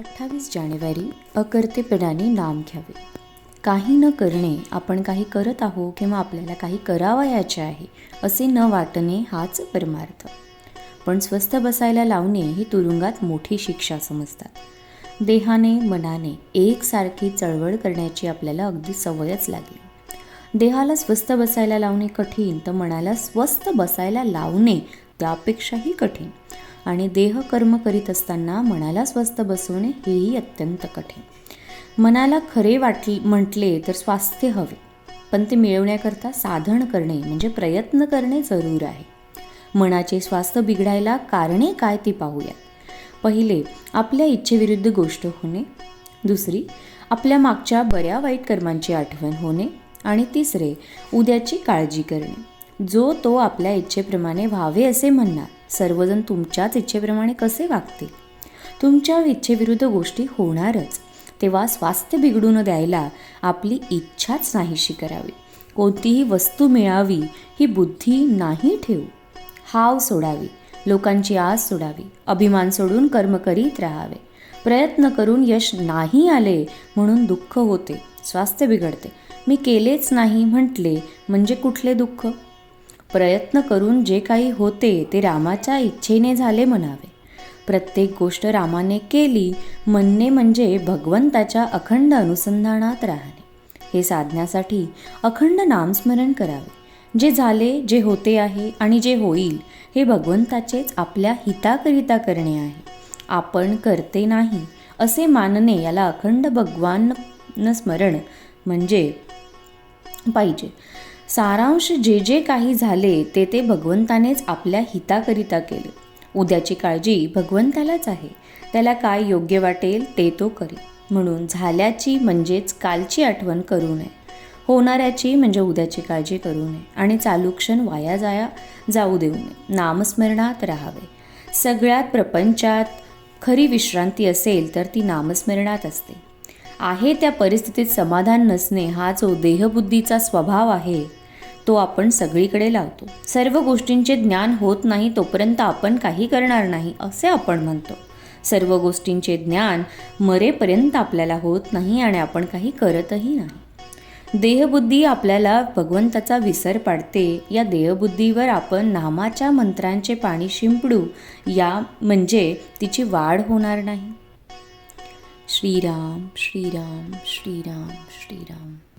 अठ्ठावीस जानेवारी अकर्तेपणाने नाम घ्यावे. काही न करणे आपण काही करत आहो किंवा आपल्याला काही करावयाचे आहे असे न वाटणे हाच परमार्थ. पण स्वस्थ बसायला लावणे ही तुरुंगात मोठी शिक्षा समजतात. देहाने मनाने एकसारखी चळवळ करण्याची आपल्याला अगदी सवयच लागली. देहाला स्वस्थ बसायला लावणे कठीण तर मनाला स्वस्थ बसायला लावणे त्यापेक्षाही कठीण. आणि देह कर्म करीत असताना मनाला स्वस्थ बसवणे हेही अत्यंत कठीण. मनाला खरे वाटले म्हटले तर स्वास्थ्य हवे पण ते मिळवण्याकरता साधन करणे म्हणजे प्रयत्न करणे जरूर आहे. मनाचे स्वास्थ्य बिघडायला कारणे काय ती पाहूयात पहिले आपल्या इच्छेविरुद्ध गोष्ट होणे. दुसरी आपल्या मागच्या बऱ्या वाईट कर्मांची आठवण होणे. आणि तिसरे उद्याची काळजी करणे. जो तो आपल्या इच्छेप्रमाणे व्हावे असे म्हणणार सर्वजण तुमच्याच इच्छेप्रमाणे कसे वागतील? तुमच्या इच्छेविरुद्ध गोष्टी होणारच. तेव्हा स्वास्थ्य बिघडून द्यायला आपली इच्छाच नाहीशी करावी. कोणतीही वस्तू मिळावी ही बुद्धी नाही ठेवू. हाव सोडावी. लोकांची आस सोडावी. अभिमान सोडून कर्म करीत राहावे. प्रयत्न करून यश नाही आले म्हणून दुःख होते. स्वास्थ्य बिघडते. मी केलेच नाही म्हटले म्हणजे कुठले दुःख? प्रयत्न करून जे काही होते ते रामाच्या इच्छेने झाले म्हणावे. प्रत्येक गोष्ट रामाने केली म्हणणे म्हणजे भगवंताच्या अखंड अनुसंधानात राहणे. हे साधण्यासाठी अखंड नामस्मरण करावे. जे झाले जे होते आहे आणि जे होईल हे भगवंताचेच आपल्या हिताकरिता करणे आहे. आपण करते नाही असे मानणे याला अखंड भगवान स्मरण म्हणजे पाहिजे. सारांश जे जे काही झाले ते ते भगवंतानेच आपल्या हिताकरिता केले. उद्याची काळजी भगवंतालाच आहे. त्याला काय योग्य वाटेल ते तो करेल. म्हणून झाल्याची म्हणजेच कालची आठवण करू नये. होणाऱ्याची म्हणजे उद्याची काळजी करू नये. आणि चालू क्षण वाया जाया जाऊ देऊ नये. नामस्मरणात राहावे. सगळ्यात प्रपंचात खरी विश्रांती असेल तर ती नामस्मरणात असते. आहे त्या परिस्थितीत समाधान नसणे हा जो देहबुद्धीचा स्वभाव आहे. तो आपण सगळीकडे लावतो. सर्व गोष्टींचे ज्ञान होत नाही तोपर्यंत आपण काही करणार नाही असे आपण म्हणतो. सर्व गोष्टींचे ज्ञान मरेपर्यंत आपल्याला होत नाही आणि आपण काही करतही नाही. देहबुद्धी आपल्याला भगवंताचा विसर पाडते. या देहबुद्धीवर आपण नामाच्या मंत्रांचे पाणी शिंपडू या म्हणजे तिची वाढ होणार नाही. श्रीराम श्रीराम श्रीराम श्रीराम.